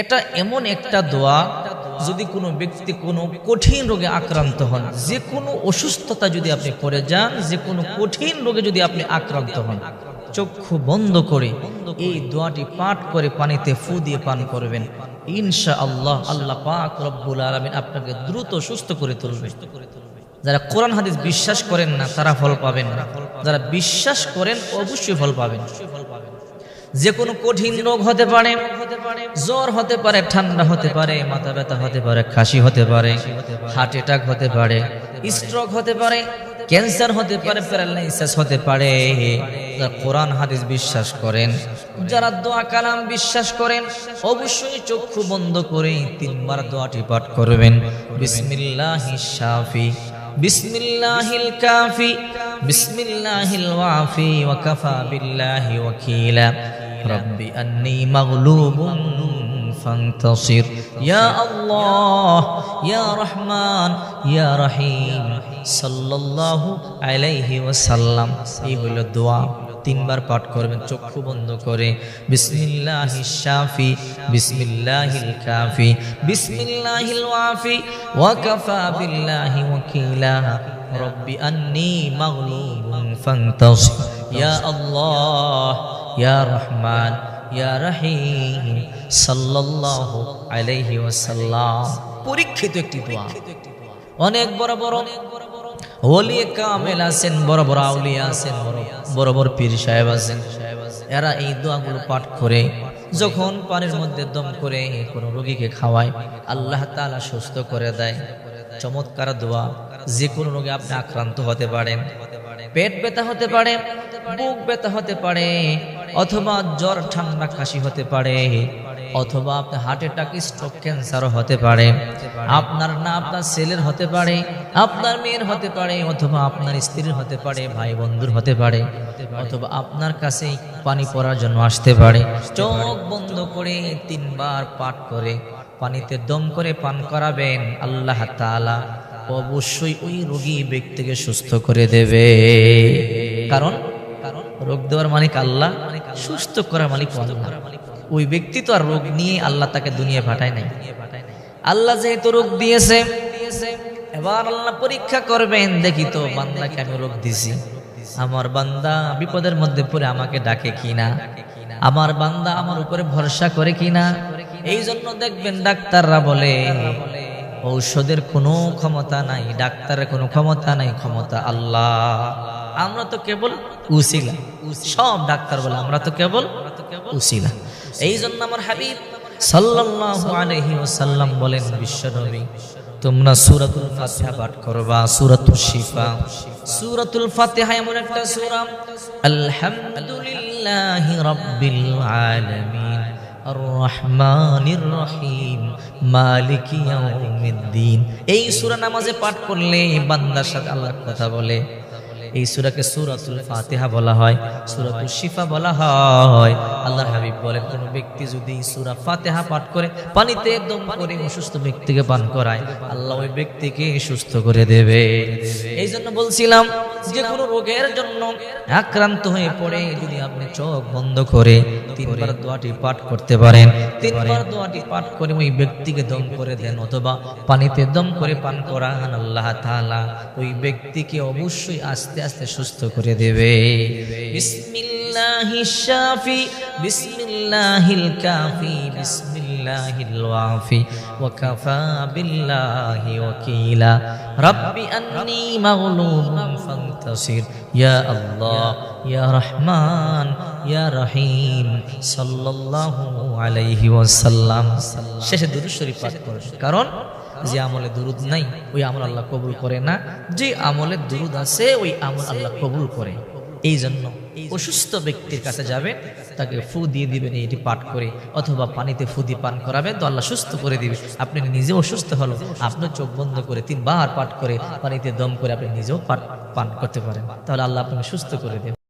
এটা এমন একটা দোয়া, যদি কোনো ব্যক্তি কোনো কঠিন রোগে আক্রান্ত হন, যে কোনো অসুস্থতা যদি আপনি পড়ে যান, যে কোনো কঠিন রোগে যদি আপনি আক্রান্ত হন, চক্ষু বন্ধ করে এই দোয়াটি পাঠ করে পানিতে ফু দিয়ে পান করবেন। ইনশা আল্লাহ আল্লাহ পাক রব্বুল আলমিন আপনাকে দ্রুত সুস্থ করে তুলবে। যারা কোরআন হাদিস বিশ্বাস করেন না, তারা ফল পাবেন যারা বিশ্বাস করেন, অবশ্যই ফল পাবেন। যে কোনো কঠিন রোগ হতে পারে, জ্বর হতে পারে, ঠান্ডা হতে পারে, মাথা ব্যথা হতে পারে, খাসি হতে পারে, হার্ট অ্যাটাক হতে পারে, স্ট্রোক হতে পারে, ক্যান্সার হতে পারে, প্যারালাইসিস হতে পারে। যারা কোরআন, হাদিস বিশ্বাস করেন, যারা দোয়া কালাম বিশ্বাস করেন, অবশ্যই চক্ষু বন্ধ করে তিনবার দোয়াটি পাঠ করবেন। বিসমিল্লাহি শাফি, বিসমিল্লাহিল কাফি, বিসমিল্লাহিল ওয়াফি, ওয়া কাফা বিল্লাহি ওয়াকিলা। রব্বি আন্নি মাগলুবুন ফান্তাসির। ইয়া আল্লাহ, ইয়া রহমান, ইয়া রহিম, সাল্লাল্লাহু আলাইহি ওয়াসাল্লাম। এই হলো দোয়া। তিনবার পাঠ করবেন, চক্ষু বন্ধ করে। বিসমিল্লাহি শাফি, বিসমিল্লাহিল কাফি, বিসমিল্লাহিল ওয়াফি, ওয়া কাফা বিল্লাহি ওয়াকিলা। রব্বি আন্নি মাগলুবুন ফান্তাসির। ইয়া আল্লাহ ইয়া রহমান, ইয়া রহিম, সাল্লাল্লাহু আলাইহি ওয়াসাল্লাম। পরীক্ষিত একটি দোয়া। অনেক বড় বড় ওলি কামেল আছেন, বড় বড় আউলিয়া আছেন, বড় বড় পীর সাহেব আছেন। এরা এই দোয়াগুলো পাঠ করে, যখন পানির মধ্যে দম করে কোনো রোগীকে খাওয়ায়, আল্লাহ তাআলা সুস্থ করে দেয়। চমৎকার দোয়া। যে কোনো রোগে আপনি আক্রান্ত হতে পারেন। পেট ব্যথা হতে পারে বুক ব্যথা হতে পারে অথবা জ্বর, ঠান্ডা, কাশি হতে পারে, অথবা আপনার হার্ট অ্যাটাক স্ট্রোক ক্যান্সারও হতে পারে। আপনার না আপনার ছেলের হতে পারে, আপনার মেয়ের হতে পারে, অথবা আপনার স্ত্রীর হতে পারে ভাই বন্ধুর হতে পারে, অথবা আপনার কাছে পানি পড়ার জন্য আসতে পারে। চোখ বন্ধ করে তিনবার পাঠ করে, পানিতে দম করে পান করাবেন, আল্লাহ তাআলা অবশ্যই ওই রোগী ব্যক্তিকে সুস্থ করে দেবে। কারণ? কারণ? রোগ দেওয়ার মালিক আল্লাহ? সুস্থ করার মালিক ওই ব্যক্তি তো আর রোগ নিয়ে আল্লাহ তাকে দুনিয়া পাঠায় নাই। আল্লাহ যেহেতু রোগ দিয়েছে এবার আল্লাহ পরীক্ষা করবেন দেখি তো বান্দাকে আমি রোগ দিছি। আমার বান্দা বিপদের মধ্যে পড়ে আমাকে ডাকে কিনা? আমার বান্দা আমার উপরে ভরসা করে কিনা? এই জন্য দেখবেন ডাক্তাররা বলে ঔষধের কোনো ক্ষমতা নাই ডাক্তারের কোনো ক্ষমতা নাই ক্ষমতা আল্লাহ। আমরা তো কেবল উসিলা। সব ডাক্তার বলে আমরা তো কেবল উসিলা। এই জন্য আমার হাবিব সাল্লাল্লাহু আলাইহি ওয়াসাল্লাম বলেন তোমরা সূরাতুল ফাতিহা পাঠ করবা সূরাতুল শিফা। সূরাতুল ফাতিহা এমন একটা সূরা, আলহামদুলিল্লাহি রাব্বিল আলামিন আর রহমানির রহিম, মালিকি ইয়াউমিদ্দিন। এই সূরা নামাজে পাঠ করলে বান্দার সাথে আল্লাহ কথা বলে। এই সূরাকে সূরাতুল ফাতিহা বলা হয়, সূরাতুল শিফা বলা হয়। আল্লাহর হাবিব বলেন, কোন ব্যক্তি যদি সূরা ফাতিহা পাঠ করে, পানিতে একদম করে অসুস্থ ব্যক্তিকে পান করায়, আল্লাহ ওই ব্যক্তিকে সুস্থ করে দেবে। এই জন্য বলছিলাম যে কোনো রোগের জন্য আক্রান্ত হয়ে পড়ে যদি আপনি চোখ বন্ধ করে তিনবার দোয়াটি পাঠ করতে পারেন, তিনবার দোয়াটি পাঠ করে ওই ব্যক্তিকে দম করে দেন অথবা পানিতে দম করে পান করান আল্লাহ তাআলা। ওই ব্যক্তিকে অবশ্যই আস্তে আস্তে আস্তে সুস্থ করে দেবে। বিসমিল্লাহি শাফি, বিসমিল্লাহিল কাফি, বিসমিল্লাহিল ওয়াফি, ওয়া কাফা বিল্লাহি ওয়াকিলা। রাব্বি আন্নী মাগলুবুন ফান্তাসির। ইয়া আল্লাহ, ইয়া রহমান, ইয়া রহিম, সাল্লাল্লাহু আলাইহি ওয়াসাল্লাম। শেষে দুরূদ শরীফ কারণ যে আমলে দুরুদ নাই, ওই আমল আল্লাহ কবুল করে না। যে আমলে দুরুদ আছে, ওই আমল আল্লাহ কবুল করে। এই জন্য অসুস্থ ব্যক্তির কাছে যাবেন তাকে ফু দিয়ে দিবেন এটি পাঠ করে, অথবা পানিতে ফু দিয়ে পান করাবেন তো আল্লাহ সুস্থ করে দিবে। আপনি নিজে অসুস্থ হলো আপনি চোখ বন্ধ করে তিনবার পাঠ করে, পানিতে দম করে আপনি নিজেও পান করতে পারেন। তাহলে আল্লাহ আপনাকে সুস্থ করে দেবে।